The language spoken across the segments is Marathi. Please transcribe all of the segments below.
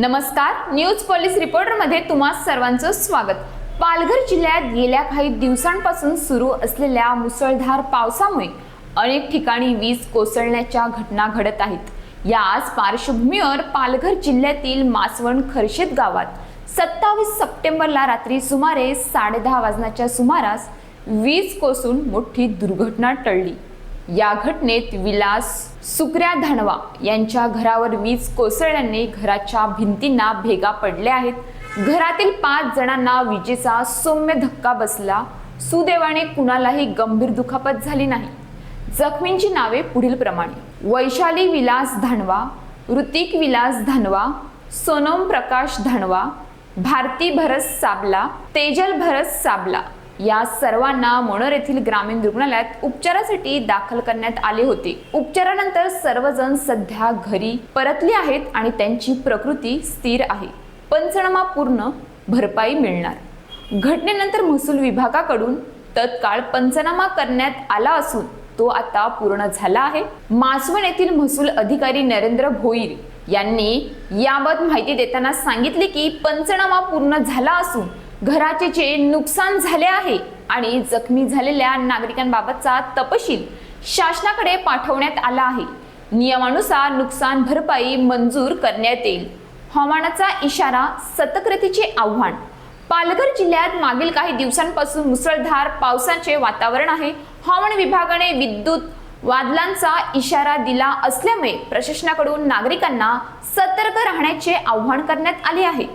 नमस्कार न्यूज पोलीस रिपोर्टरमध्ये तुम्हा सर्वांचं स्वागत. पालघर जिल्ह्यात गेल्या काही दिवसांपासून सुरू असलेल्या मुसळधार पावसामुळे अनेक ठिकाणी वीज कोसळण्याच्या घटना घडत आहेत. याच पार्श्वभूमीवर पालघर जिल्ह्यातील मासवण खर्शेत गावात सत्तावीस सप्टेंबरला रात्री सुमारे साडेदहा वाजण्याच्या सुमारास वीज कोसळून मोठी दुर्घटना टळली. या घटनेत विलास सुकऱ्या धनवा यांच्या घरावर वीज कोसळल्याने घराच्या भिंतींना भेगा पडल्या आहेत. घरातील पाच जणांना विजेचा सौम्य धक्का बसला. सुदैवाने कुणालाही गंभीर दुखापत झाली नाही. जखमींची नावे पुढील प्रमाणे. वैशाली विलास धानवा ऋतिक विलास धानवा सोनम प्रकाश धानवा भारती भरस साबला तेजल भरस साबला या सर्वांना मनोर येथील ग्रामीण रुग्णालयात उपचारासाठी दाखल करण्यात आले होते. उपचारानंतर सर्वजण सध्या घरी परतले आहेत आणि त्यांची प्रकृती स्थिर आहे. पंचनामा पूर्ण भरपाई मिळणार. घटनेनंतर महसूल विभागाकडून तत्काळ पंचनामा करण्यात आला असून तो आता पूर्ण झाला आहे. मासवण येथील महसूल अधिकारी नरेंद्र भोईर यांनी याबाबत माहिती देताना सांगितले की पंचनामा पूर्ण झाला असून घराचे जे नुकसान झाले आहे आणि जखमी झालेल्या नागरिकांबाबतचा तपशील शासनाकडे पाठवण्यात आला आहे. नियमानुसार नुकसान भरपाई मंजूर करण्यात येईल. हवामानाचा इशारा सतर्कतेचे आव्हान. पालघर जिल्ह्यात मागील काही दिवसांपासून मुसळधार पावसाचे वातावरण आहे. हवामान विभागाने विद्युत वादलांचा इशारा दिला असल्यामुळे प्रशासनाकडून नागरिकांना सतर्क राहण्याचे आव्हान करण्यात आले आहे.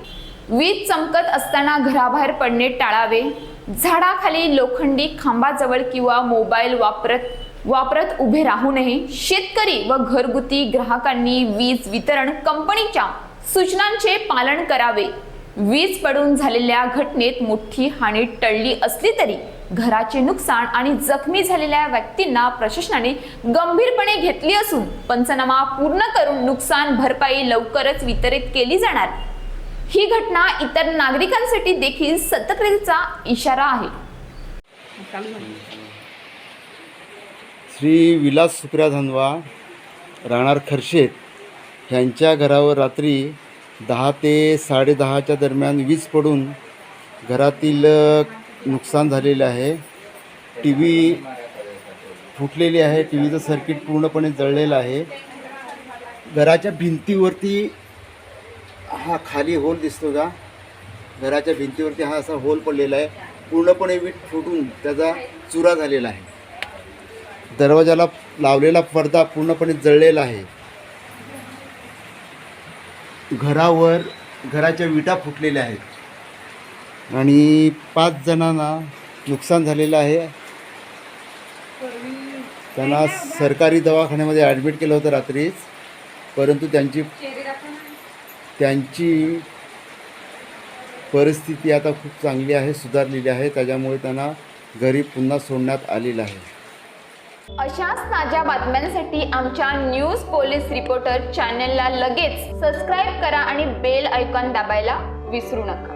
वीज चमकत असताना घराबाहेर पडणे टाळावे. झाडाखाली लोखंडी खांबाजवळ किंवा मोबाईल वापरत वापरत उभे राहू नये. शेतकरी व घरगुती ग्राहकांनी वीज वितरण कंपनीच्या सूचनांचे पालन करावे. वीज पडून झालेल्या घटनेत मोठी हानी टळली असली तरी घराचे नुकसान आणि जखमी झालेल्या व्यक्तींना प्रशासनाने गंभीरपणे घेतली असून पंचनामा पूर्ण करून नुकसान भरपाई लवकरच वितरित केली जाणार. ही घटना इतर नागरिकांसाठी देखील सतर्कतेचा इशारा आहे. श्री विलास सुप्रिया धनवा राहणार खर्शेत ह्यांच्या घरावर रात्री दहा ते साडेदहाच्या दरम्यान वीज पडून घरातील नुकसान झालेलं आहे. टी व्ही फुटलेली आहे. टी व्हीचं सर्किट पूर्णपणे जळलेलं आहे. घराच्या भिंतीवरती हा खाली होल दिसतो का घराच्या भिंतीवरती हा असा होल पडलेला आहे. पूर्णपणे वीट फुटून त्याचा चुरा झालेला आहे. दरवाजाला लावलेला पडदा पूर्णपणे जळलेला आहे. घरावर घराच्या विटा फुटलेल्या आहेत. आणि पाच जणांना नुकसान झालेलं आहे. त्यांना सरकारी दवाखान्यामध्ये ॲडमिट केलं होतं रात्रीच. परंतु त्यांची त्यांची परिस्थिती आता खूप चांगली आहे सुधारलेली आहे. त्याच्यामुळे त्यांना घरी पुन्हा सोडण्यात आलेलं आहे. अशाच ताज्या बातम्यांसाठी आमच्या न्यूज पोलीस रिपोर्टर चॅनलला लगेच सबस्क्राईब करा आणि बेल आयकॉन दाबायला विसरू नका.